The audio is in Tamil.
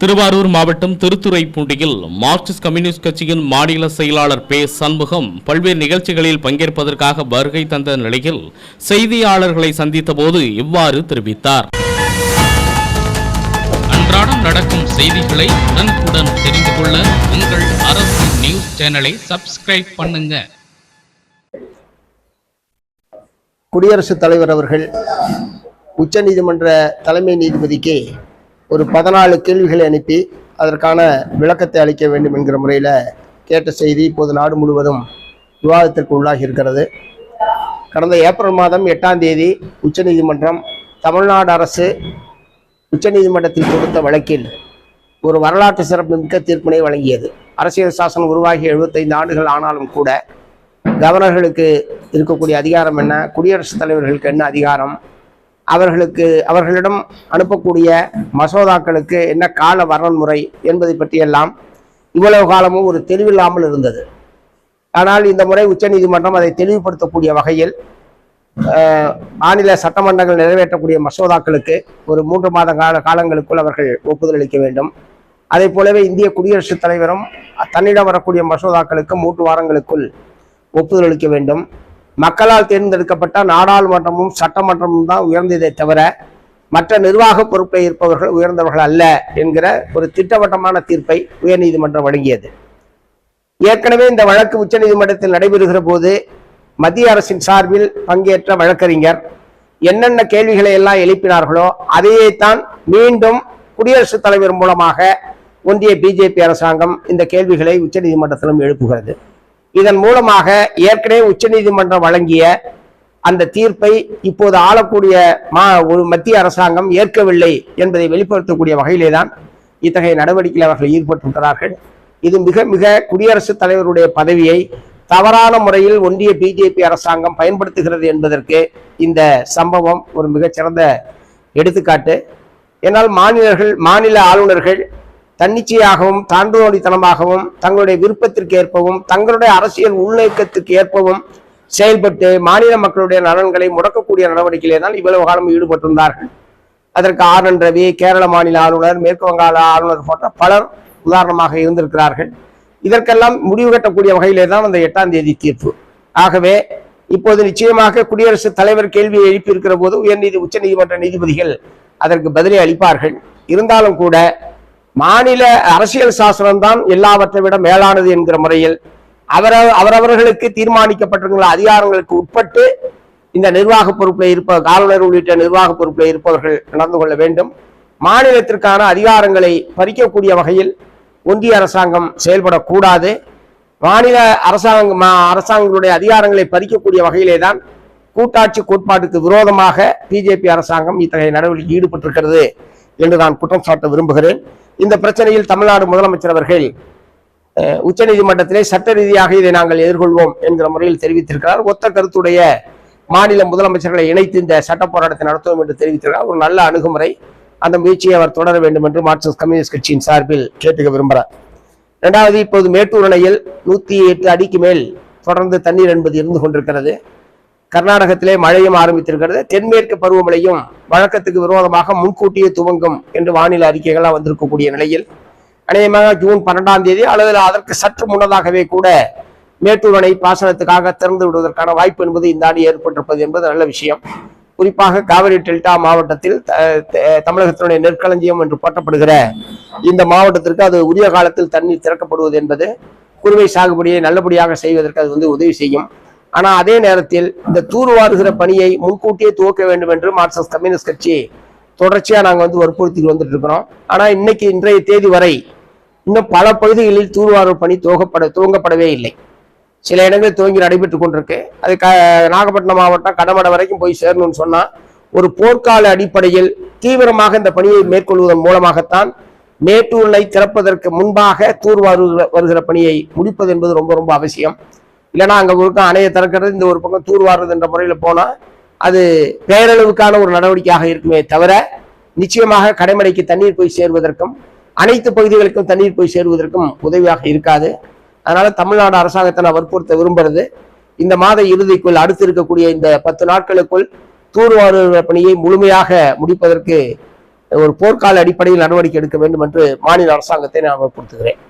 திருவாரூர் மாவட்டம் திருத்துறைப்பூண்டியில் மார்க்சிஸ்ட் கம்யூனிஸ்ட் கட்சியின் மாநில செயலாளர் பே சண்முகம் பல்வேறு நிகழ்ச்சிகளில் பங்கேற்பதற்காக வருகை தந்த நிலையில் செய்தியாளர்களை சந்தித்தபோது இவ்வாறு தெரிவித்தார். அன்றாடம் நடக்கும் செய்திகளை உடனுக்குடன் தெரிந்து கொள்ள உங்கள் அரசு நியூஸ் சேனலை சப்ஸ்கிரைப் பண்ணுங்க. குடியரசுத் தலைவர் அவர்கள் உச்சநீதிமன்ற தலைமை நீதிபதிக்கு ஒரு பதினாலு கேள்விகளை அனுப்பி அதற்கான விளக்கத்தை அளிக்க வேண்டும் என்கிற முறையில் கேட்ட செய்தி இப்போது நாடு முழுவதும் விவாதத்திற்கு உள்ளாகி இருக்கிறது. கடந்த ஏப்ரல் மாதம் எட்டாம் தேதி உச்சநீதிமன்றம் தமிழ்நாடு அரசு உச்சநீதிமன்றத்தில் கொடுத்த வழக்கில் ஒரு வரலாற்று சிறப்புமிக்க தீர்ப்பினை வழங்கியது. அரசியல் சாசனம் உருவாகி எழுபத்தைந்து ஆண்டுகள் ஆனாலும் கூட கவர்னர்களுக்கு இருக்கக்கூடிய அதிகாரம் என்ன? குடியரசுத் தலைவர்களுக்கு என்ன அதிகாரம்? அவர்களுக்கு அவர்களிடம் அனுப்பக்கூடிய மசோதாக்களுக்கு என்ன கால வரன்முறை என்பதை பற்றியெல்லாம் இவ்வளவு காலமும் ஒரு தெளிவில்லாமல் இருந்தது. ஆனால் இந்த முறை உச்சநீதிமன்றம் அதை தெளிவுபடுத்தக்கூடிய வகையில் மாநில சட்டமன்றங்கள் நிறைவேற்றக்கூடிய மசோதாக்களுக்கு ஒரு மூன்று மாத கால காலங்களுக்குள் அவர்கள் ஒப்புதல் அளிக்க வேண்டும். அதே போலவே இந்திய குடியரசுத் தலைவரும் தன்னிடம் வரக்கூடிய மசோதாக்களுக்கு மூன்று வாரங்களுக்குள் ஒப்புதல் அளிக்க வேண்டும். மக்களால் தேர்ந்தெடுக்கப்பட்ட நாடாளுமன்றமும் சட்டமன்றமும் தான் உயர்ந்ததே தவிர மற்ற நிர்வாக பொறுப்பில் இருப்பவர்கள் உயர்ந்தவர்கள் அல்ல என்கிற ஒரு திட்டவட்டமான தீர்ப்பை உயர்நீதிமன்றம் வழங்கியது. ஏற்கனவே இந்த வழக்கு உச்சநீதிமன்றத்தில் நடைபெறுகிற போது மத்திய அரசின் சார்பில் பங்கேற்ற வழக்கறிஞர் என்னென்ன கேள்விகளை எல்லாம் எழுப்பினார்களோ அதையே தான் மீண்டும் குடியரசுத் தலைவர் மூலமாக ஒன்றிய பிஜேபி அரசாங்கம் இந்த கேள்விகளை உச்சநீதிமன்றத்திலும் எழுப்புகிறது. இதன் மூலமாக ஏற்கனவே உச்சநீதிமன்றம் வழங்கிய அந்த தீர்ப்பை இப்போது ஆளக்கூடிய மா ஒரு மத்திய அரசாங்கம் ஏற்கவில்லை என்பதை வெளிப்படுத்தக்கூடிய வகையிலே தான் இத்தகைய நடவடிக்கையில் அவர்கள் ஈடுபட்டிருக்கிறார்கள் இது மிக மிக குடியரசுத் தலைவருடைய பதவியை தவறான முறையில் ஒன்றிய பிஜேபி அரசாங்கம் பயன்படுத்துகிறது என்பதற்கு இந்த சம்பவம் ஒரு மிகச்சிறந்த எடுத்துக்காட்டு. என்னால் மாநிலர்கள் மாநில ஆளுநர்கள் தன்னிச்சையாகவும் தாண்டோடித்தனமாகவும் தங்களுடைய விருப்பத்திற்கு ஏற்பவும் தங்களுடைய அரசியல் உள்நோக்கத்திற்கு ஏற்பவும் செயல்பட்டு மாநில மக்களுடைய நலன்களை முடக்கக்கூடிய நடவடிக்கையிலே தான் இவ்வளவு காலம் ஈடுபட்டிருந்தார்கள். அதற்கு ஆர் என் ரவி கேரள மாநில ஆளுநர் மேற்கு வங்காள ஆளுநர் போன்ற பலர் உதாரணமாக இருந்திருக்கிறார்கள். இதற்கெல்லாம் முடிவு கட்டக்கூடிய வகையிலே தான் அந்த எட்டாம் தேதி தீர்ப்பு. ஆகவே இப்போது நிச்சயமாக குடியரசுத் தலைவர் கேள்வியை எழுப்பியிருக்கிற போது உயர்நீதி உச்சநீதிமன்ற நீதிபதிகள் அதற்கு பதிலை அளிப்பார்கள். இருந்தாலும் கூட மாநில அரசியல் சாசனம் தான் எல்லாவற்றை விட மேலானது என்கிற முறையில் அவர அவரவர்களுக்கு தீர்மானிக்கப்பட்டிருக்கிற அதிகாரங்களுக்கு உட்பட்டு இந்த நிர்வாக பொறுப்பில் இருப்ப ஆளுநர் உள்ளிட்ட நிர்வாக பொறுப்பில் இருப்பவர்கள் நடந்து கொள்ள வேண்டும். மாநிலத்திற்கான அதிகாரங்களை பறிக்கக்கூடிய வகையில் ஒன்றிய அரசாங்கம் செயல்படக்கூடாது. மாநில அரசாங்க மா- அரசாங்கங்களுடைய அதிகாரங்களை பறிக்கக்கூடிய வகையிலே தான் கூட்டாட்சி கோட்பாட்டுக்கு விரோதமாக பிஜேபி அரசாங்கம் இத்தகைய நடவடிக்கை ஈடுபட்டிருக்கிறது. என்று நான் குற்றம் சாட்ட விரும்புகிறேன். இந்த பிரச்சனையில் தமிழ்நாடு முதலமைச்சர் அவர்கள் உச்சநீதிமன்றத்திலே சட்ட ரீதியாக இதை நாங்கள் எதிர்கொள்வோம் என்கிற முறையில் தெரிவித்திருக்கிறார். ஒத்த கருத்துடைய மாநில முதலமைச்சர்களை இணைத்து இந்த சட்ட போராட்டத்தை நடத்துவோம் என்று தெரிவித்திருக்கிறார். ஒரு நல்ல அணுகுமுறை. அந்த முயற்சியை அவர் தொடர வேண்டும் என்று மார்க்சிஸ்ட் கம்யூனிஸ்ட் கட்சியின் சார்பில் கேட்டுக்க விரும்புகிறார். இரண்டாவது இப்போது மேட்டூர் அணையில் நூத்தி எட்டு அடிக்கு மேல் தொடர்ந்து தண்ணீர் என்பது இருந்து கொண்டிருக்கிறது. கர்நாடகத்திலே மழையும் ஆரம்பித்திருக்கிறது. தென்மேற்கு பருவமழையும் வழக்கத்துக்கு விரோதமாக முன்கூட்டியே துவங்கும் என்று வானிலை அறிக்கைகள்லாம் வந்திருக்கக்கூடிய நிலையில் அநேகமாக ஜூன் பன்னெண்டாம் தேதி அல்லது அதற்கு சற்று முன்னதாகவே கூட மேட்டூர் அணை பாசனத்துக்காக திறந்து விடுவதற்கான வாய்ப்பு என்பது இந்த ஆண்டு ஏற்பட்டிருப்பது என்பது நல்ல விஷயம். குறிப்பாக காவிரி டெல்டா மாவட்டத்தில் த- தமிழகத்தினுடைய நெற்களஞ்சியம் என்று போற்றப்படுகிற இந்த மாவட்டத்திற்கு அது உரிய காலத்தில் தண்ணீர் திறக்கப்படுவது என்பது குறுவை சாகுபடியை நல்லபடியாக செய்வதற்கு அது வந்து உதவி செய்யும். ஆனா அதே நேரத்தில் இந்த தூர்வாருகிற பணியை முன்கூட்டியே துவக்க வேண்டும் என்று மார்க்சிஸ்ட் கம்யூனிஸ்ட் கட்சி தொடர்ச்சியாக நாங்கள் வந்து வற்புறுத்தி வந்துட்டு இருக்கிறோம். ஆனால் இன்னைக்கு இன்றைய தேதி வரை இன்னும் பல பகுதிகளில் தூர்வாரு பணி துவங்கப்பட துவங்கப்படவே இல்லை. சில இடங்களில் துவங்கி நடைபெற்று கொண்டிருக்கு. அது க நாகப்பட்டினம் மாவட்டம் கடமடை வரைக்கும் போய் சேரணும்னு சொன்னால் ஒரு போர்க்கால அடிப்படையில் தீவிரமாக இந்த பணியை மேற்கொள்வதன் மூலமாகத்தான் மேட்டூரை திறப்பதற்கு முன்பாக தூர்வாரு வருகிற பணியை முடிப்பது என்பது ரொம்ப ரொம்ப அவசியம். இல்லைன்னா அங்கே ஒரு அணையை திறக்கிறது இந்த ஒரு பக்கம் தூர்வாருது என்ற முறையில் போனால் அது பேரளவுக்கான ஒரு நடவடிக்கையாக இருக்குமே தவிர நிச்சயமாக கடைமடைக்கு தண்ணீர் போய் சேர்வதற்கும் அனைத்து பகுதிகளுக்கும் தண்ணீர் போய் சேருவதற்கும் உதவியாக இருக்காது. அதனால் தமிழ்நாடு அரசாங்கத்தை நான் வற்புறுத்த விரும்புறது இந்த மாத இறுதிக்குள் அடுத்து இருக்கக்கூடிய இந்த பத்து நாட்களுக்குள் தூர்வாரு பணியை முழுமையாக முடிப்பதற்கு ஒரு போர்க்கால அடிப்படையில் நடவடிக்கை எடுக்க வேண்டும் என்று மாநில அரசாங்கத்தை நான் வற்புறுத்துகிறேன்.